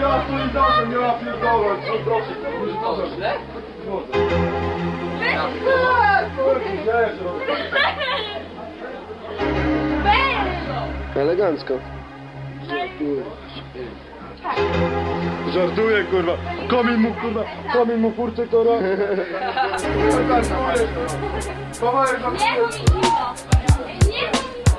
Ja pierdolę, ja pierdolę, co proszę, proszę, Źle? Elegancko. Żartuję kurwa. Komin mu kurwa, komin mu furty kora. Kawałek za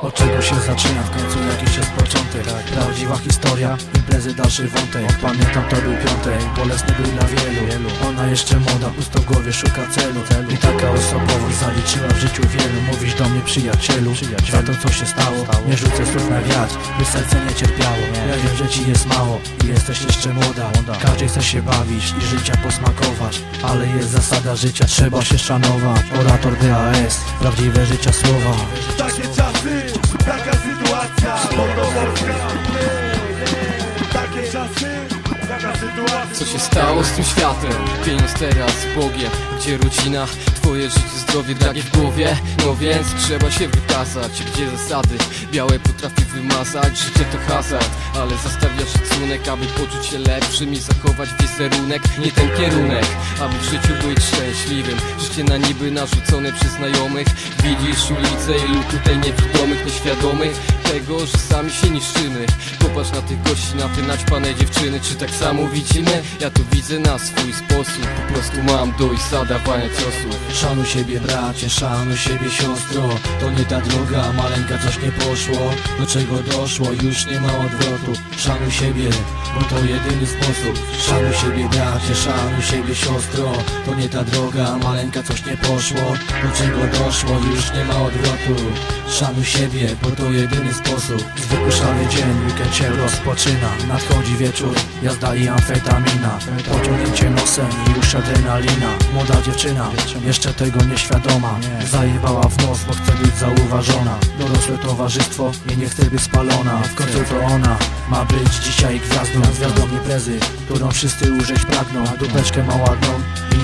Od czego się zaczyna, w końcu jakiś jest początek. Prawdziwa historia, imprezy dalszy wątek. Pamiętam to był piątek, bolesny był dla wielu Ona jeszcze młoda, pusto w głowie szuka celu. I taka osobowość zaliczyła w życiu wielu. Mówisz do mnie przyjacielu, za to co się stało. Nie rzucę słów na wiatr, by serce nie cierpiało. Ja wiem, że ci jest mało i jesteś jeszcze młoda. Każdy chce się bawić i życia posmakować Ale jest zasada życia, trzeba się szanować. Orator DAS, prawdziwe życia słowa. Takie czasy, taka sytuacja się stało z tym światem? Pieniądz teraz, Bogiem Gdzie rodzina? Twoje życie, zdrowie, dragi w głowie? No więc trzeba się wykazać. Gdzie zasady? Białe potrafi wymazać. Życie to hazard. Ale zostawia szacunek Aby poczuć się lepszym i zachować wizerunek. Nie ten kierunek. Aby w życiu być szczęśliwym Na niby narzucone przez znajomych. Widzisz ulicę ilu tutaj niewidomych, nieświadomych Tego, że sami się niszczymy. Popatrz na tych gości, na te naćpane dziewczyny. Czy tak samo widzimy? Ja to widzę na swój sposób. Po prostu mam dojść zadawania ciosów. Szanuj siebie bracie, szanuj siebie siostro. To nie ta droga, maleńka coś nie poszło. Do czego doszło, już nie ma odwrotu. Szanuj siebie, bo to jedyny sposób. Szanuj siebie bracie, szanuj siebie siostro. To nie ta droga, maleńka coś nie poszło Do czego doszło, już nie ma odwrotu. Szanuj siebie, bo to jedyny sposób. Zwykły dzień, weekend się rozpoczyna. Nadchodzi wieczór, jazda i amfetamina. Pociągnięcie nosem i już adrenalina. Młoda dziewczyna, jeszcze tego nieświadoma. Zajebała w nos, bo chce być zauważona. Dorosłe towarzystwo i nie chce być spalona. W końcu to ona ma być dzisiaj gwiazdą. Gwiazdą imprezy, którą wszyscy użyć pragną. Dupeczkę ma ładną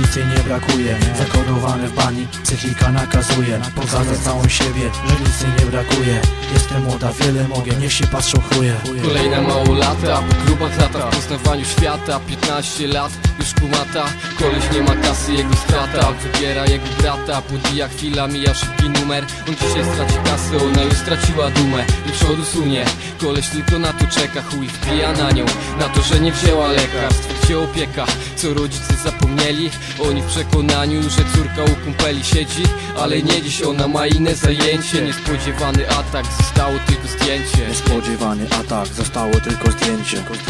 nic nie brakuje Zakodowane w bani, psychika nakazuje Pokazać całą siebie, że nic nie brakuje. Jestem młoda, wiele mogę, niech się patrzą chuje. Kolejna małolata, po grubach lata w poznawaniu świata 15 lat, już kumata. Koleś nie ma kasy, jego strata. Wybiera jego brata, podbija chwila, mija szybki numer. On dzisiaj straci kasę, ona już straciła dumę Do przodu sunie, koleś tylko na to czeka Chuj wpija na nią, na to, że nie wzięła lekarstw Gdzie opieka, co rodzice zapomnieli Oni w przekonaniu, że córka u kumpeli siedzi Ale nie dziś ona ma inne zajęcie Niespodziewany atak, zostało tylko zdjęcie Niespodziewany atak, zostało tylko zdjęcie kurwa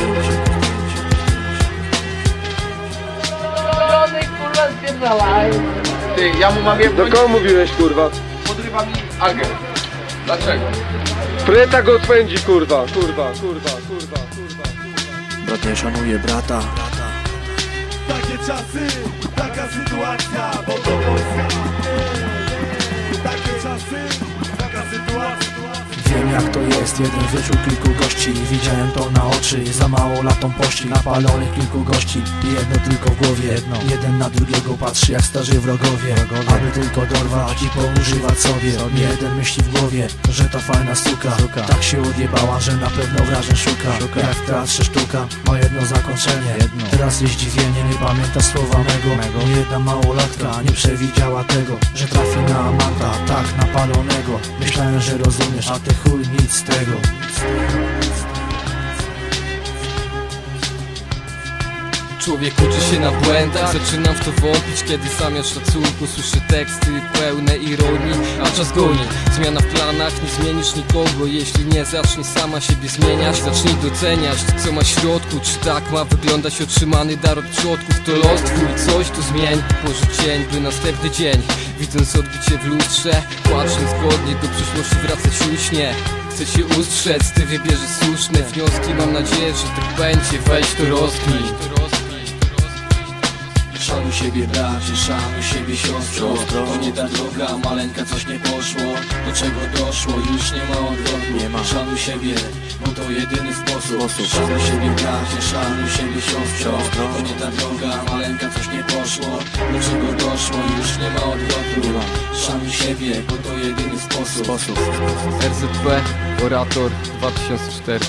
spierdalaj. Ty, ja mu mam Do kogo mówiłeś kurwa? podrywa mi agent. Dlaczego? Fryta go odpędzi kurwa, kurwa, kurwa, kurwa, kurwa. Brat nie szanuje brata Takie czasy, taka sytuacja Mordowolska Takie jak to jest, jeden wieczór kilku gości. Widziałem to na oczy, za mało latą pości. Napalonych kilku gości, i jedno tylko w głowie. Jedno. Jeden na drugiego patrzy jak starzy wrogowie. Aby tylko dorwać i poużywać sobie. Nie jeden myśli w głowie, że to fajna suka. Tak się odjebała, że na pewno wrażeń szuka. Jak w teatrze sztuka, ma jedno zakończenie. Teraz jest zdziwienie, nie pamięta słowa mego. Nie jedna małolatka nie przewidziała tego Że trafi na amanta, tak napalonego. Myślałem, że rozumiesz, a ty chuj nic z tego Człowiek uczy się na błędach. Zaczynam w to wątpić, kiedy zamiast szacunku Słyszę teksty pełne ironii. A czas goni, zmiana w planach. Nie zmienisz nikogo, jeśli nie zaczniesz sama siebie zmieniać. Zacznij doceniać, co ma w środku. Czy tak ma wyglądać otrzymany dar od przodków To los twój, coś tu zmień. Pożyć cień, by następny dzień Widząc odbicie w lustrze Płacząc zgodnie do przyszłości wracać uśnie. Chcę się ustrzec, ty wybierzesz słuszne wnioski. Mam nadzieję, że tak będzie, weź to rozkmij Szanuj siebie bracie, szanuj siebie siostro. To nie ta droga, maleńka coś nie poszło. Do czego doszło, już nie ma odwrotu. Nie ma. Szanuj siebie, bo to jedyny sposób. Szanuj siebie bracie, szanuj siebie siostro. To nie ta droga, maleńka coś nie poszło. Do czego doszło, już nie ma odwrotu. Nie ma. Szanuj siebie, bo to jedyny sposób, sposób. RZP, Orator 2004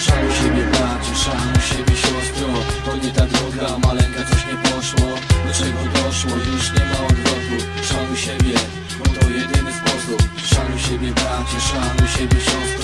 Szanuj siebie siostro, to nie ta droga Maleńka coś nie poszło, do czego doszło? Już nie ma odwrotu. Szanuj siebie, bo to jedyny sposób. Szanuj siebie bracie, szanuj siebie siostro